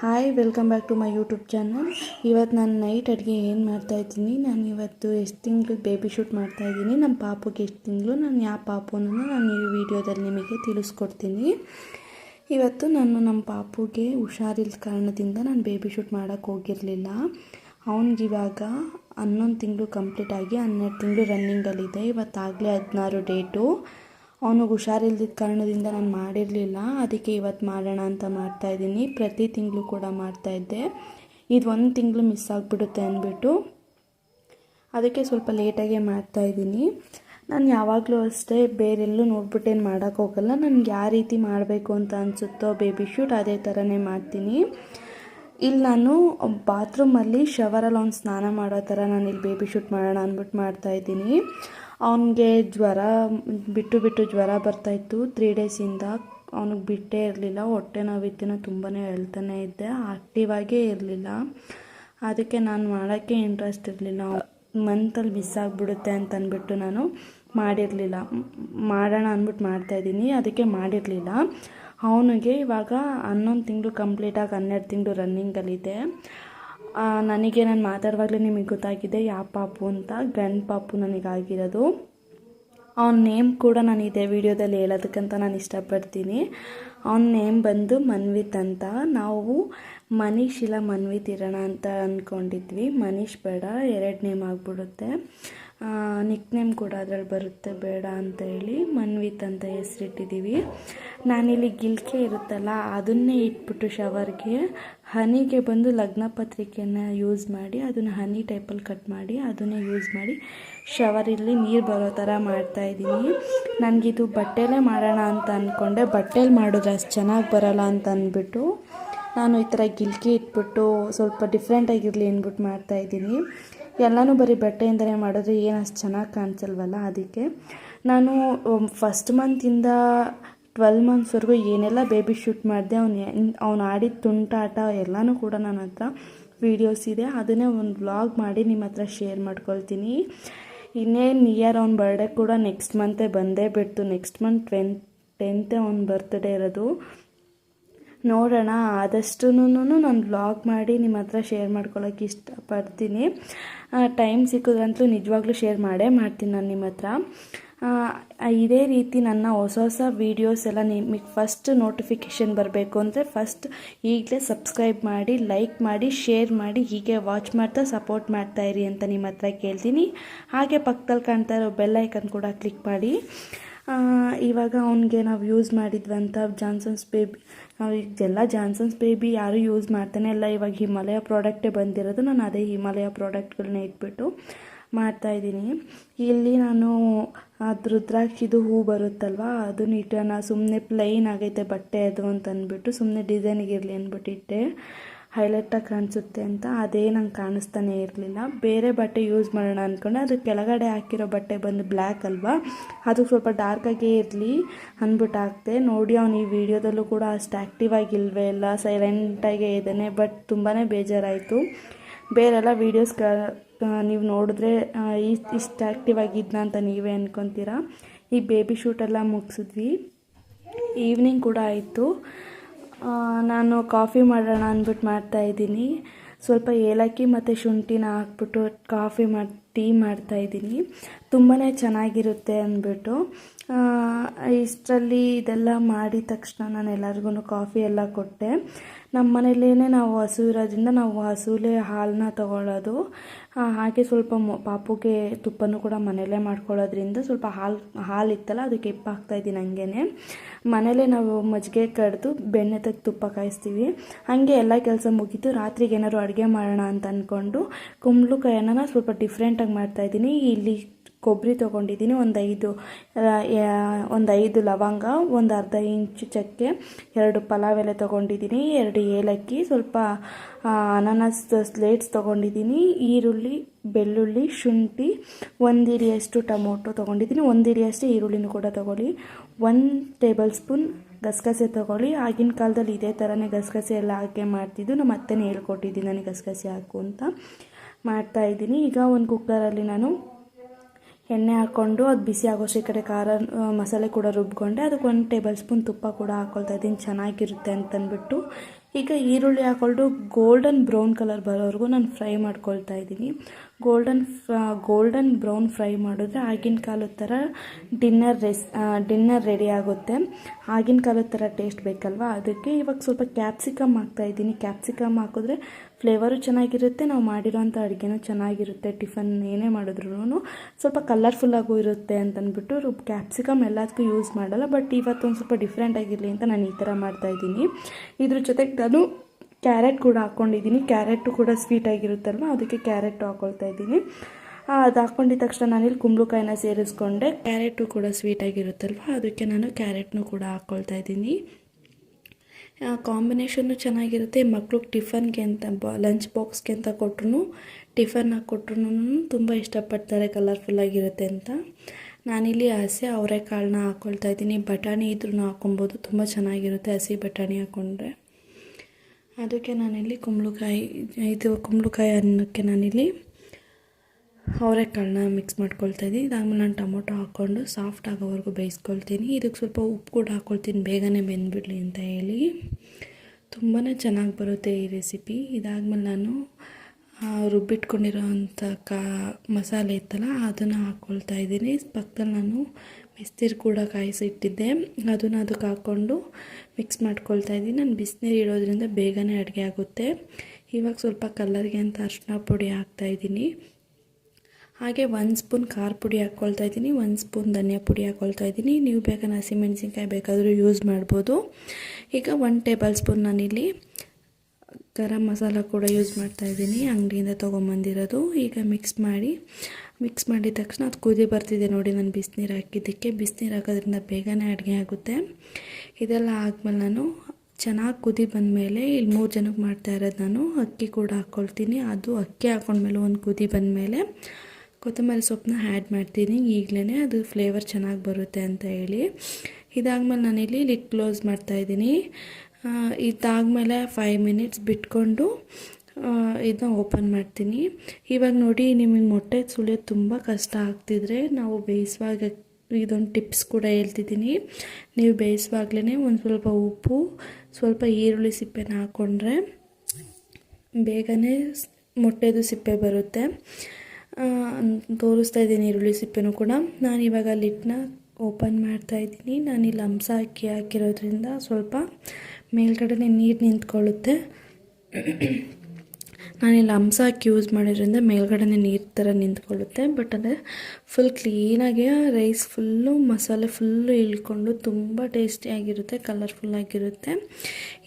Hi welcome back to my YouTube channel ಇವತ್ತು ನಾನು night ಅಡುಗೆ ಏನು ಮಾಡ್ತಾಯಿದ್ದೀನಿ ನಾನು ಇವತ್ತು ಎಷ್ಟು ತಿಂಗಳು ಬೇಬಿ ಶೂಟ್ ಮಾಡ್ತಾಯಿದ್ದೀನಿ ನಮ್ಮ ಪಾಪುಗೆ ಎಷ್ಟು ತಿಂಗಳು? ನಾನು ಯಾವ ಪಾಪುನೂ ನಾನು ಈ ವಿಡಿಯೋದಲ್ಲಿ ನಿಮಗೆ ತಿಳಿಸ್ಕೊಡ್ತೀನಿ. ಇವತ್ತು ನಾನು ನಮ್ಮ ಪಾಪುಗೆ ಹುಷಾರಿಲ್ಲದ ಕಾರಣದಿಂದ ನಾನು ಬೇಬಿ ಶೂಟ್ ಮಾಡೋಕ್ಕೆ ಹೋಗಿರಲಿಲ್ಲ. ಅವನಿಗಿವಾಗ ಹನ್ನೊಂದು ತಿಂಗಳು ಕಂಪ್ಲೀಟ್ ಆಗಿ ಹನ್ನೆರಡು ತಿಂಗಳು ರನ್ನಿಂಗಲ್ಲಿದೆ ಇವತ್ತಾಗಲೇ ಹದಿನಾರು ಡೇಟು ಅವನಿಗೆ ಹುಷಾರಿಲ್ದಿದ್ದ ಕಾರಣದಿಂದ ನಾನು ಮಾಡಿರಲಿಲ್ಲ. ಅದಕ್ಕೆ ಇವತ್ತು ಮಾಡೋಣ ಅಂತ ಮಾಡ್ತಾಯಿದ್ದೀನಿ ಪ್ರತಿ ತಿಂಗಳು ಕೂಡ ಮಾಡ್ತಾಯಿದ್ದೆ ಇದು ಒಂದು ತಿಂಗಳು ಮಿಸ್ ಆಗಿಬಿಡುತ್ತೆ ಅಂದ್ಬಿಟ್ಟು ಅದಕ್ಕೆ ಸ್ವಲ್ಪ ಲೇಟಾಗೆ ಮಾಡ್ತಾಯಿದ್ದೀನಿ ನಾನು ಯಾವಾಗಲೂ ಅಷ್ಟೇ ಬೇರೆಲ್ಲೂ ನೋಡ್ಬಿಟ್ಟೇನು ಮಾಡೋಕ್ಕೆ ಹೋಗಲ್ಲ. ನನಗೆ ಯಾವ ರೀತಿ ಮಾಡಬೇಕು ಅಂತ ಅನಿಸುತ್ತೋ ಬೇಬಿ ಶೂಟ್ ಅದೇ ಥರನೇ ಮಾಡ್ತೀನಿ. ಇಲ್ಲಿ ನಾನು ಬಾತ್ರೂಮಲ್ಲಿ ಶವರಲ್ಲಿ ಒಂದು ಸ್ನಾನ ಮಾಡೋ ಥರ ನಾನು ಇಲ್ಲಿ ಬೇಬಿ ಶೂಟ್ ಮಾಡೋಣ ಅಂದ್ಬಿಟ್ಟು ಮಾಡ್ತಾಯಿದ್ದೀನಿ ಅವನಿಗೆ ಜ್ವರ, ಬಿಟ್ಟು ಬಿಟ್ಟು ಜ್ವರ ಬರ್ತಾಯಿತ್ತು ತ್ರೀ ಡೇಸಿಂದ ಅವನಿಗೆ ಬಿಟ್ಟೇ ಇರಲಿಲ್ಲ. ಹೊಟ್ಟೆ ನೋವಿತ್ತಿನ ತುಂಬಾ ಹೇಳ್ತಾನೆ ಇದ್ದೆ. ಆಕ್ಟಿವ್ ಆಗೇ ಇರಲಿಲ್ಲ. ಅದಕ್ಕೆ ನಾನು ಮಾಡೋಕ್ಕೆ ಇಂಟ್ರೆಸ್ಟ್ ಇರಲಿಲ್ಲ. ಮಂತಲ್ಲಿ ಮಿಸ್ ಆಗಿಬಿಡುತ್ತೆ ಅಂತ ಅಂದ್ಬಿಟ್ಟು ನಾನು ಮಾಡಿರಲಿಲ್ಲ. ಮಾಡೋಣ ಅಂದ್ಬಿಟ್ಟು ಮಾಡ್ತಾಯಿದ್ದೀನಿ ಅದಕ್ಕೆ ಮಾಡಿರಲಿಲ್ಲ. ಅವನಿಗೆ ಇವಾಗ ಹನ್ನೊಂದು ತಿಂಗಳು ಕಂಪ್ಲೀಟಾಗಿ ಹನ್ನೆರಡು ತಿಂಗಳು ರನ್ನಿಂಗಲ್ಲಿದೆ ನನಗೆ ನಾನು ಮಾತಾಡುವಾಗಲೇ ನಿಮಗೆ ಗೊತ್ತಾಗಿದೆ ಯಾವ ಪಾಪು ಅಂತ, ಗಂಡು ಪಾಪು ನನಗಾಗಿರೋದು. ಅವನ ನೇಮ್ ಕೂಡ ನಾನು ಇದೇ ವಿಡಿಯೋದಲ್ಲಿ ಹೇಳೋದಕ್ಕಂತ ನಾನು ಇಷ್ಟಪಡ್ತೀನಿ. ಅವನ ನೇಮ್ ಬಂದು ಮನ್ವಿತ್ ಅಂತ. ನಾವು ಮನೀಶ್ ಇಲ್ಲ ಮನ್ವಿತ್ ಇರೋಣ ಅಂತ ಅಂದ್ಕೊಂಡಿದ್ವಿ. ಮನೀಶ್ ಬೇಡ, ಎರಡು ನೇಮ್ ಆಗಿಬಿಡುತ್ತೆ. ನಿಕ್ ನೇಮ್ ಕೂಡ ಅದ್ರಲ್ಲಿ ಬರುತ್ತೆ. ಬೇಡ ಅಂತ ಹೇಳಿ ಮನ್ವಿತ್ ಅಂತ ಹೆಸರಿಟ್ಟಿದ್ದೀವಿ ನಾನಿಲ್ಲಿ ಗಿಲ್ಕೆ ಇರುತ್ತಲ್ಲ, ಅದನ್ನೇ ಇಟ್ಬಿಟ್ಟು ಶವರ್ಗೆ ಹನಿಗೆ ಬಂದು ಲಗ್ನ ಯೂಸ್ ಮಾಡಿ, ಅದನ್ನು ಹನಿ ಟೈಪಲ್ಲಿ ಕಟ್ ಮಾಡಿ, ಅದನ್ನೇ ಯೂಸ್ ಮಾಡಿ ಶವರಲ್ಲಿ ನೀರು ಬರೋ ಥರ ಮಾಡ್ತಾಯಿದ್ದೀನಿ ನನಗಿದು ಬಟ್ಟೆಲೇ ಮಾಡೋಣ ಅಂತ ಅಂದ್ಕೊಂಡೆ ಬಟ್ಟೆಲಿ ಮಾಡಿದ್ರೆ ಅಷ್ಟು ಚೆನ್ನಾಗಿ ಬರೋಲ್ಲ ಅಂತ ಅಂದ್ಬಿಟ್ಟು ನಾನು ಈ ಥರ ಗಿಲ್ಕಿ ಇಟ್ಬಿಟ್ಟು ಸ್ವಲ್ಪ ಡಿಫ್ರೆಂಟಾಗಿರಲಿ ಅಂದ್ಬಿಟ್ಟು ಮಾಡ್ತಾಯಿದ್ದೀನಿ ಎಲ್ಲನೂ ಬರೀ ಬಟ್ಟೆಯಿಂದಲೇ ಮಾಡಿದ್ರೆ ಏನು ಅಷ್ಟು ಚೆನ್ನಾಗಿ ಕಾಣಿಸಲ್ವಲ್ಲ ಅದಕ್ಕೆ. ನಾನು ಫಸ್ಟ್ ಮಂತಿಂದ ಟ್ವೆಲ್ ಮಂತ್ಸ್ವರೆಗೂ ಏನೆಲ್ಲ ಬೇಬಿ ಶೂಟ್ ಮಾಡಿದೆ, ಅವನು ಅವ್ನು ಆಡಿದ ತುಂಟಾಟ ಎಲ್ಲನೂ ಕೂಡ ನನ್ನ ಹತ್ರ ವೀಡಿಯೋಸ್ ಇದೆ. ಅದನ್ನೇ ಒಂದು ವ್ಲಾಗ್ ಮಾಡಿ ನಿಮ್ಮ ಹತ್ರ ಶೇರ್ ಮಾಡ್ಕೊಳ್ತೀನಿ. ಇನ್ನೇನು ನಿಯರ್ ಅವ್ನ ಬರ್ಡೇ ಕೂಡ ನೆಕ್ಸ್ಟ್ ಮಂತೇ ಬಂದೇ ಬಿಡ್ತು. ನೆಕ್ಸ್ಟ್ ಮಂತ್ ಟ್ವೆನ್ ಟೆಂತೆ ಅವ್ನ ಬರ್ತ್ಡೇ ಇರೋದು. ನೋಡೋಣ. ಆದಷ್ಟು ನಾನು ಬ್ಲಾಗ್ ಮಾಡಿ ನಿಮ್ಮ ಹತ್ರ ಶೇರ್ ಮಾಡ್ಕೊಳ್ಳೋಕೆ ಇಷ್ಟಪಡ್ತೀನಿ. ಟೈಮ್ ಸಿಕ್ಕಿದ್ರಂತಲೂ ನಿಜವಾಗ್ಲೂ ಶೇರ್ ಮಾಡೇ ಮಾಡ್ತೀನಿ ನಾನು ನಿಮ್ಮ ಹತ್ರ. ಇದೇ ರೀತಿ ನನ್ನ ಹೊಸ ಹೊಸ ವೀಡಿಯೋಸ್ ಎಲ್ಲ ನಿಮಗೆ ಫಸ್ಟ್ ನೋಟಿಫಿಕೇಷನ್ ಬರಬೇಕು ಅಂದರೆ ಫಸ್ಟ್ ಈಗಲೇ ಸಬ್ಸ್ಕ್ರೈಬ್ ಮಾಡಿ ಲೈಕ್ ಮಾಡಿ ಶೇರ್ ಮಾಡಿ, ಹೀಗೆ ವಾಚ್ ಮಾಡ್ತಾ ಸಪೋರ್ಟ್ ಮಾಡ್ತಾ ಇರಿ ಅಂತ ನಿಮ್ಮ ಹತ್ರ ಕೇಳ್ತೀನಿ. ಹಾಗೆ ಪಕ್ಕದಲ್ಲಿ ಕಾಣ್ತಾ ಇರೋ ಬೆಲ್ ಐಕನ್ ಕೂಡ ಕ್ಲಿಕ್ ಮಾಡಿ. ಇವಾಗ ಅವನಿಗೆ ನಾವು ಯೂಸ್ ಮಾಡಿದ್ವಂಥ ಜಾನ್ಸನ್ಸ್ ಬೇಬಿ ಈಗೆಲ್ಲ ಜಾನ್ಸನ್ಸ್ ಬೇಬಿ ಯಾರು ಯೂಸ್ ಮಾಡ್ತಾನೆ ಇಲ್ಲ. ಇವಾಗ ಹಿಮಾಲಯ ಪ್ರಾಡಕ್ಟೇ ಬಂದಿರೋದು. ನಾನು ಅದೇ ಹಿಮಾಲಯ ಪ್ರಾಡಕ್ಟ್ಗಳನ್ನ ಇಟ್ಬಿಟ್ಟು ಮಾಡ್ತಾಯಿದ್ದೀನಿ ಇಲ್ಲಿ ನಾನು ಅದು ರುದ್ರಾಕ್ಷಿದು ಹೂ ಬರುತ್ತಲ್ವ? ಇಟ್ಟು ನಾನು ಸುಮ್ಮನೆ ಪ್ಲೈನ್ ಆಗೈತೆ ಬಟ್ಟೆ ಅದು ಅಂತ ಅಂದ್ಬಿಟ್ಟು ಸುಮ್ಮನೆ ಡಿಸೈನಿಗೆ ಇರಲಿ ಅಂದ್ಬಿಟ್ಟು ಇಟ್ಟೆ ಹೈಲೈಟಾಗಿ ಕಾಣಿಸುತ್ತೆ ಅಂತ ಅದೇ ನಂಗೆ ಕಾಣಿಸ್ತಾನೆ ಇರಲಿಲ್ಲ. ಬೇರೆ ಬಟ್ಟೆ ಯೂಸ್ ಮಾಡೋಣ ಅಂದ್ಕೊಂಡೆ ಅದು ಕೆಳಗಡೆ ಹಾಕಿರೋ ಬಟ್ಟೆ ಬಂದು ಬ್ಲ್ಯಾಕ್ ಅಲ್ವಾ? ಅದು ಸ್ವಲ್ಪ ಡಾರ್ಕಾಗೇ ಇರಲಿ ಅಂದ್ಬಿಟ್ಟು ಹಾಕ್ತೆ ನೋಡಿ ಅವ್ನು ಈ ವಿಡಿಯೋದಲ್ಲೂ ಕೂಡ ಅಷ್ಟು ಆ್ಯಕ್ಟಿವ್ ಆಗಿಲ್ವೇ ಇಲ್ಲ ಸೈಲೆಂಟಾಗೇ ಇದ್ದಾನೆ ಬಟ್ ತುಂಬಾ ಬೇಜಾರಾಯಿತು. ಬೇರೆಲ್ಲ ವೀಡಿಯೋಸ್ ನೀವು ನೋಡಿದ್ರೆ ಇಷ್ಟು ಆ್ಯಕ್ಟಿವ್ ಆಗಿದ್ನ ಅಂತ ನೀವೇ ಅಂದ್ಕೊತೀರಾ ಈ ಬೇಬಿ ಶೂಟೆಲ್ಲ ಮುಗಿಸಿದ್ವಿ. ಈವ್ನಿಂಗ್ ಕೂಡ ಆಯಿತು. ನಾನು ಕಾಫಿ ಮಾಡೋಣ ಅಂದ್ಬಿಟ್ಟು ಮಾಡ್ತಾಯಿದ್ದೀನಿ ಸ್ವಲ್ಪ ಏಲಕ್ಕಿ ಮತ್ತು ಶುಂಠಿನ ಹಾಕ್ಬಿಟ್ಟು ಕಾಫಿ ಮಾಡಿ, ಟೀ ಮಾಡ್ತಾಯಿದ್ದೀನಿ ತುಂಬಾ ಚೆನ್ನಾಗಿರುತ್ತೆ ಅಂದ್ಬಿಟ್ಟು. ಇಷ್ಟರಲ್ಲಿ ಇದೆಲ್ಲ ಮಾಡಿದ ತಕ್ಷಣ ನಾನು ಎಲ್ಲರಿಗೂ ಕಾಫಿ ಎಲ್ಲ ಕೊಟ್ಟೆ. ನಮ್ಮ ಮನೇಲೇ ನಾವು ಹಸು ಇರೋದ್ರಿಂದ ನಾವು ಹಸುಲೇ ಹಾಲನ್ನ ತೊಗೊಳ್ಳೋದು. ಹಾಗೆ ಸ್ವಲ್ಪ ಪಾಪುಗೆ ತುಪ್ಪನೂ ಕೂಡ ಮನೆಯಲ್ಲೇ ಮಾಡ್ಕೊಳ್ಳೋದ್ರಿಂದ ಸ್ವಲ್ಪ ಹಾಲು ಹಾಲು ಇತ್ತಲ್ಲ ಅದಕ್ಕೆ ಹಾಕ್ತಾಯಿದ್ದೀನಿ ಹಂಗೇ ಮನೇಲೇ ನಾವು ಮಜ್ಜಿಗೆ ಕಡ್ದು ಬೆಣ್ಣೆ ತೆಗೆದು ತುಪ್ಪ ಕಾಯಿಸ್ತೀವಿ. ಹಾಗೆ ಎಲ್ಲ ಕೆಲಸ ಮುಗೀತು. ರಾತ್ರಿಗೆ ಏನಾದ್ರು ಅಡುಗೆ ಮಾಡೋಣ ಅಂತ ಅಂದ್ಕೊಂಡು ಕುಂಬಳಕಾಯನ್ನ ಸ್ವಲ್ಪ ಡಿಫ್ರೆಂಟಾಗಿ ಮಾಡ್ತಾಯಿದ್ದೀನಿ ಇಲ್ಲಿ ಕೊಬ್ಬರಿ ತೊಗೊಂಡಿದ್ದೀನಿ, ಒಂದು ಐದು ಒಂದು ಐದು ಲವಂಗ, ಒಂದು ಅರ್ಧ ಇಂಚು ಚಕ್ಕೆ, ಎರಡು ಪಲಾವ್ ಎಲೆ ತೊಗೊಂಡಿದ್ದೀನಿ, ಎರಡು ಏಲಕ್ಕಿ, ಸ್ವಲ್ಪ ಅನಾನಸ್ ಸ್ಲೇಟ್ಸ್ ತೊಗೊಂಡಿದ್ದೀನಿ, ಈರುಳ್ಳಿ, ಬೆಳ್ಳುಳ್ಳಿ, ಶುಂಠಿ, ಒಂದು ಟೊಮೊಟೊ ತೊಗೊಂಡಿದ್ದೀನಿ, ಒಂದು ಈರುಳ್ಳಿನೂ ಕೂಡ ತೊಗೊಳ್ಳಿ. ಒಂದು ಟೇಬಲ್ ಸ್ಪೂನ್ ಗಸಗಸೆ ತೊಗೊಳ್ಳಿ, ಆಗಿನ ಕಾಲದಲ್ಲಿ ಇದೇ ಥರನೇ ಗಸಗಸೆ ಎಲ್ಲ ಹಾಕಿ ಮಾಡ್ತಿದ್ದು, ನಮ್ಮ ಅತ್ತೆನೇ ಹೇಳ್ಕೊಟ್ಟಿದ್ದೀನಿ ನನಗೆ ಗಸಗಸೆ ಹಾಕು ಅಂತ. ಮಾಡ್ತಾಯಿದ್ದೀನಿ ಈಗ ಒಂದು ಕುಕ್ಕರಲ್ಲಿ ನಾನು ಎಣ್ಣೆ ಹಾಕ್ಕೊಂಡು ಅದು ಬಿಸಿ ಆಗೋಷ್ಟು ಈ ಕಡೆ ಖಾರ ಮಸಾಲೆ ಕೂಡ ರುಬ್ಕೊಂಡೆ. ಅದಕ್ಕೆ ಒಂದು ಟೇಬಲ್ ಸ್ಪೂನ್ ತುಪ್ಪ ಕೂಡ ಹಾಕ್ಕೊಳ್ತಾ ಇದ್ದೀನಿ. ಚೆನ್ನಾಗಿರುತ್ತೆ ಅಂತಂದ್ಬಿಟ್ಟು. ಈಗ ಈರುಳ್ಳಿ ಹಾಕ್ಕೊಂಡು ಗೋಲ್ಡನ್ ಬ್ರೌನ್ ಕಲರ್ ಬರೋವರೆಗೂ ನಾನು ಫ್ರೈ ಮಾಡ್ಕೊಳ್ತಾ ಇದ್ದೀನಿ. ಗೋಲ್ಡನ್ ಗೋಲ್ಡನ್ ಬ್ರೌನ್ ಫ್ರೈ ಮಾಡಿದ್ರೆ ಆಗಿನ ಕಾಲದ ಥರ ಡಿನ್ನರ್ ರೆಸ್ ಡಿನ್ನರ್ ರೆಡಿ ಆಗುತ್ತೆ. ಆಗಿನ ಕಾಲದ ಥರ ಟೇಸ್ಟ್ ಬೇಕಲ್ವಾ? ಅದಕ್ಕೆ ಇವಾಗ ಸ್ವಲ್ಪ ಕ್ಯಾಪ್ಸಿಕಮ್ ಹಾಕ್ತಾಯಿದ್ದೀನಿ ಕ್ಯಾಪ್ಸಿಕಮ್ ಹಾಕಿದ್ರೆ ಫ್ಲೇವರು ಚೆನ್ನಾಗಿರುತ್ತೆ, ನಾವು ಮಾಡಿರೋಂಥ ಅಡುಗೆನೂ ಚೆನ್ನಾಗಿರುತ್ತೆ, ಟಿಫನ್ ಏನೇ ಮಾಡಿದ್ರು ಸ್ವಲ್ಪ ಕಲರ್ಫುಲ್ಲಾಗೂ ಇರುತ್ತೆ ಅಂತಂದ್ಬಿಟ್ಟು ರುಬ್ ಕ್ಯಾಪ್ಸಿಕಮ್ ಎಲ್ಲದಕ್ಕೂ ಯೂಸ್ ಮಾಡಲ್ಲ, ಬಟ್ ಇವತ್ತು ಒಂದು ಸ್ವಲ್ಪ ಡಿಫ್ರೆಂಟ್ ಆಗಿರಲಿ ಅಂತ ನಾನು ಈ ಥರ ಮಾಡ್ತಾಯಿದ್ದೀನಿ ಇದ್ರ ಜೊತೆಗೆ ನಾನು ಕ್ಯಾರೆಟ್ ಕೂಡ ಹಾಕ್ಕೊಂಡಿದ್ದೀನಿ ಕ್ಯಾರೆಟು ಕೂಡ ಸ್ವೀಟಾಗಿರುತ್ತಲ್ವ, ಅದಕ್ಕೆ ಕ್ಯಾರೆಟು ಹಾಕ್ಕೊಳ್ತಾ ಇದ್ದೀನಿ. ಅದು ಹಾಕ್ಕೊಂಡಿದ್ದ ತಕ್ಷಣ ನಾನಿಲ್ಲಿ ಕುಂಬಳಕಾಯಿನ ಸೇರಿಸ್ಕೊಂಡೆ. ಕ್ಯಾರೆಟು ಕೂಡ ಸ್ವೀಟಾಗಿರುತ್ತಲ್ವ, ಅದಕ್ಕೆ ನಾನು ಕ್ಯಾರೆಟ್ನು ಕೂಡ ಹಾಕ್ಕೊಳ್ತಾ ಇದ್ದೀನಿ. ಕಾಂಬಿನೇಷನ್ನು ಚೆನ್ನಾಗಿರುತ್ತೆ. ಮಕ್ಳಿಗೆ ಟಿಫನ್ಗೆ ಅಂತ ಬ, ಲಂಚ್ ಬಾಕ್ಸ್ಗೆ ಅಂತ ಕೊಟ್ರು ಟಿಫನ್ ಹಾಕ್ಕೊಟ್ರು ತುಂಬ ಇಷ್ಟಪಡ್ತಾರೆ ಕಲರ್ಫುಲ್ಲಾಗಿರುತ್ತೆ ಅಂತ. ನಾನಿಲ್ಲಿ ಹಸಿ ಅವರೆಕಾಳನ್ನ ಹಾಕ್ಕೊಳ್ತಾ ಇದ್ದೀನಿ. ಬಟಾಣಿ ಇದ್ರೂ ಹಾಕೊಬೋದು. ತುಂಬ ಚೆನ್ನಾಗಿರುತ್ತೆ ಹಸಿ ಬಟಾಣಿ ಹಾಕ್ಕೊಂಡ್ರೆ ಅದಕ್ಕೆ ನಾನಿಲ್ಲಿ ಕುಂಬಳಕಾಯಿ, ಇದು ಕುಂಬಳಕಾಯಿ ಅನ್ನಕ್ಕೆ ನಾನಿಲ್ಲಿ ಅವರೆಕಾಳನ್ನ ಮಿಕ್ಸ್ ಮಾಡ್ಕೊಳ್ತಾ ಇದ್ದೀನಿ. ಇದಾದ್ಮೇಲೆ ನಾನು ಟೊಮೊಟೊ ಹಾಕ್ಕೊಂಡು ಸಾಫ್ಟ್ ಆಗೋವರೆಗೂ ಬೇಯಿಸ್ಕೊಳ್ತೀನಿ. ಇದಕ್ಕೆ ಸ್ವಲ್ಪ ಉಪ್ಪು ಕೂಡ ಹಾಕ್ಕೊಳ್ತೀನಿ. ಬೇಗನೆ ಬೆಂದ್ಬಿಡಲಿ ಅಂತ ಹೇಳಿ. ತುಂಬಾ ಚೆನ್ನಾಗಿ ಬರುತ್ತೆ ಈ ರೆಸಿಪಿ ಇದಾದಮೇಲೆ ನಾನು ರುಬ್ಬಿಟ್ಕೊಂಡಿರೋ ಅಂಥ ಕಾ, ಮಸಾಲೆ ಇತ್ತಲ್ಲ, ಅದನ್ನು ಹಾಕ್ಕೊಳ್ತಾ ಇದ್ದೀನಿ. ಪಕ್ಕದಲ್ಲಿ ನಾನು ಬಿಸಿನೀರು ಕೂಡ ಕಾಯಿಸಿಟ್ಟಿದ್ದೆ. ಅದನ್ನು ಅದಕ್ಕೆ ಹಾಕ್ಕೊಂಡು ಮಿಕ್ಸ್ ಮಾಡ್ಕೊಳ್ತಾ ಇದ್ದೀನಿ. ನಾನು ಬಿಸಿನೀರು ಇಡೋದ್ರಿಂದ ಬೇಗನೆ ಅಡುಗೆ ಆಗುತ್ತೆ. ಇವಾಗ ಸ್ವಲ್ಪ ಕಲರ್ಗೆ ಅಂತ ಅರಿಶಿನ ಪುಡಿ ಹಾಕ್ತಾಯಿದ್ದೀನಿ ಹಾಗೆ ಒಂದು ಸ್ಪೂನ್ ಖಾರ ಪುಡಿ ಹಾಕ್ಕೊಳ್ತಾ ಇದ್ದೀನಿ ಒಂದು ಸ್ಪೂನ್ ಧನಿಯಾ ಪುಡಿ ಹಾಕ್ಕೊಳ್ತಾ ಇದ್ದೀನಿ. ನೀವು ಬೇಕಾದ್ರೆ ಹಸಿಮೆಣಸಿನ್ಕಾಯಿ ಬೇಕಾದರೂ ಯೂಸ್ ಮಾಡ್ಬೋದು. ಈಗ ಒನ್ ಟೇಬಲ್ ಸ್ಪೂನ್ ನಾನಿಲ್ಲಿ ಗರಂ ಮಸಾಲ ಕೂಡ ಯೂಸ್ ಮಾಡ್ತಾ ಇದ್ದೀನಿ, ಅಂಗಡಿಯಿಂದ ತೊಗೊಂಬಂದಿರೋದು. ಈಗ ಮಿಕ್ಸ್ ಮಾಡಿ ಮಿಕ್ಸ್ ಮಾಡಿದ ತಕ್ಷಣ ಅದು ಕುದಿ ಬರ್ತಿದೆ ನೋಡಿ, ನಾನು ಬಿಸಿನೀರು ಹಾಕಿದ್ದಕ್ಕೆ. ಬಿಸಿನೀರು ಹಾಕೋದ್ರಿಂದ ಬೇಗನೆ ಅಡುಗೆ ಆಗುತ್ತೆ. ಇದೆಲ್ಲ ಆದಮೇಲೆ ನಾನು ಚೆನ್ನಾಗಿ ಕುದಿ ಬಂದಮೇಲೆ ಇಲ್ಲಿ ಮೂರು ಜನಕ್ಕೆ ಮಾಡ್ತಾ ಇರೋದು ನಾನು. ಅಕ್ಕಿ ಕೂಡ ಹಾಕ್ಕೊಳ್ತೀನಿ ಅದು ಅಕ್ಕಿ ಹಾಕೊಂಡ್ಮೇಲೆ ಒಂದು ಕುದಿ ಬಂದಮೇಲೆ ಕೊತ್ತಂಬರಿ ಸೊಪ್ಪನ್ನ ಆ್ಯಡ್ ಮಾಡ್ತೀನಿ. ಈಗಲೇ ಅದು ಫ್ಲೇವರ್ ಚೆನ್ನಾಗಿ ಬರುತ್ತೆ ಅಂತ ಹೇಳಿ. ಇದಾದಮೇಲೆ ನಾನಿಲ್ಲಿ ಲಿಟ್ ಕ್ಲೋಸ್ ಮಾಡ್ತಾಯಿದ್ದೀನಿ ಇದಾದಮೇಲೆ ಫೈವ್ ಮಿನಿಟ್ಸ್ ಬಿಟ್ಕೊಂಡು ಇದನ್ನ ಓಪನ್ ಮಾಡ್ತೀನಿ. ಇವಾಗ ನೋಡಿ ನಿಮಗೆ ಮೊಟ್ಟೆ ಸುಳಿಯೋದು ತುಂಬ ಕಷ್ಟ ಆಗ್ತಿದ್ರೆ ನಾವು ಬೇಯಿಸುವಾಗ ಇದೊಂದು ಟಿಪ್ಸ್ ಕೂಡ ಹೇಳ್ತಿದ್ದೀನಿ. ನೀವು ಬೇಯಿಸುವಾಗಲೇ ಒಂದು ಸ್ವಲ್ಪ ಉಪ್ಪು, ಸ್ವಲ್ಪ ಈರುಳ್ಳಿ ಸಿಪ್ಪೆನ ಹಾಕ್ಕೊಂಡ್ರೆ ಬೇಗನೆ ಮೊಟ್ಟೆದು ಸಿಪ್ಪೆ ಬರುತ್ತೆ. ತೋರಿಸ್ತಾ ಇದ್ದೀನಿ ಈರುಳ್ಳಿ ಸಿಪ್ಪೆನೂ ಕೂಡ. ನಾನು ಇವಾಗ ಲಿಟ್ನ ಓಪನ್ ಮಾಡ್ತಾ ಇದ್ದೀನಿ. ನಾನಿಲ್ಲಿ ಹಂಸ ಅಕ್ಕಿ ಹಾಕಿರೋದ್ರಿಂದ ಸ್ವಲ್ಪ ಮೇಲ್ಗಡೆ ನೀರು ನಿಂತ್ಕೊಳ್ಳುತ್ತೆ. ನಾನಿಲ್ಲಿ ಹಂಸ ಅಕ್ಕಿ ಯೂಸ್ ಮಾಡಿದ್ರಿಂದ ಮೇಲ್ಗಡೆ ನೀರು ಥರ ನಿಂತ್ಕೊಳ್ಳುತ್ತೆ. ಬಟ್ ಅಂದರೆ ಫುಲ್ ಕ್ಲೀನಾಗಿ ರೈಸ್ ಫುಲ್ಲು ಮಸಾಲೆ ಫುಲ್ಲು ಇಳ್ಕೊಂಡು ತುಂಬ ಟೇಸ್ಟಿಯಾಗಿರುತ್ತೆ ಕಲರ್ಫುಲ್ಲಾಗಿರುತ್ತೆ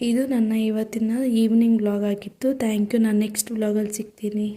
ಇದು ನನ್ನ ಇವತ್ತಿನ ಈವ್ನಿಂಗ್ ವ್ಲಾಗ್ ಆಗಿತ್ತು. ಥ್ಯಾಂಕ್ ಯು ನಾನು ನೆಕ್ಸ್ಟ್ ವ್ಲಾಗಲ್ಲಿ ಸಿಗ್ತೀನಿ.